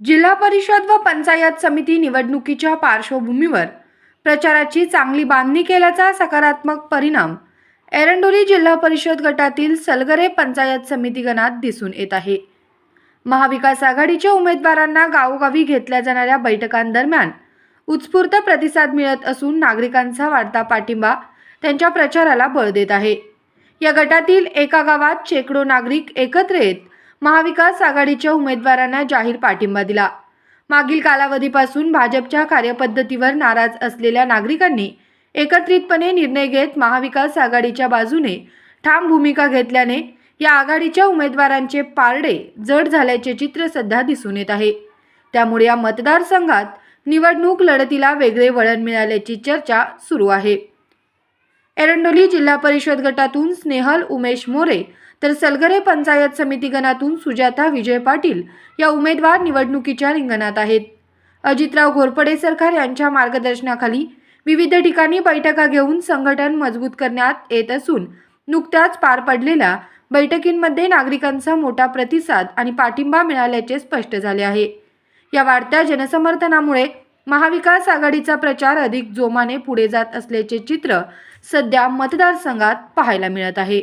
जिल्हा परिषद व पंचायत समिती निवडणुकीच्या पार्श्वभूमीवर प्रचाराची चांगली बांधणी केल्याचा सकारात्मक परिणाम एरंडोली जिल्हा परिषद गटातील सलगरे पंचायत समिती गणात दिसून येत आहे. महाविकास आघाडीच्या उमेदवारांना गावोगावी घेतल्या जाणाऱ्या बैठकांदरम्यान उत्स्फूर्त प्रतिसाद मिळत असून नागरिकांचा वाढता पाठिंबा त्यांच्या प्रचाराला बळ देत आहे. या गटातील एका गावात शेकडो नागरिक एकत्र येत महाविकास आघाडीच्या उमेदवारांना जाहीर पाठिंबा दिला. मागील कालावधीपासून भाजपच्या कार्यपद्धतीवर नाराज असलेल्या नागरिकांनी एकत्रितपणे निर्णय घेत महाविकास आघाडीच्या बाजूने ठाम भूमिका घेतल्याने या आघाडीच्या उमेदवारांचे पारडे जड झाल्याचे चित्र सध्या दिसून येत आहे. त्यामुळे या मतदारसंघात निवडणूक लढतीला वेगळे वळण मिळाल्याची चर्चा सुरू आहे. एरंडोली जिल्हा परिषद गटातून स्नेहल उमेश मोरे तर सलगरे पंचायत समिती गणातून सुजाता विजय पाटील या उमेदवार निवडणुकीच्या रिंगणात आहेत. अजितराव घोरपडे सरकार यांच्या मार्गदर्शनाखाली विविध ठिकाणी बैठका घेऊन संघटन मजबूत करण्यात येत असून नुकत्याच पार पडलेल्या बैठकींमध्ये नागरिकांचा मोठा प्रतिसाद आणि पाठिंबा मिळाल्याचे स्पष्ट झाले आहे. या वाढत्या जनसमर्थनामुळे महाविकास आघाडीचा प्रचार अधिक जोमाने पुढे जात असल्याचे चित्र सध्या मतदारसंघात पाहायला मिळत आहे.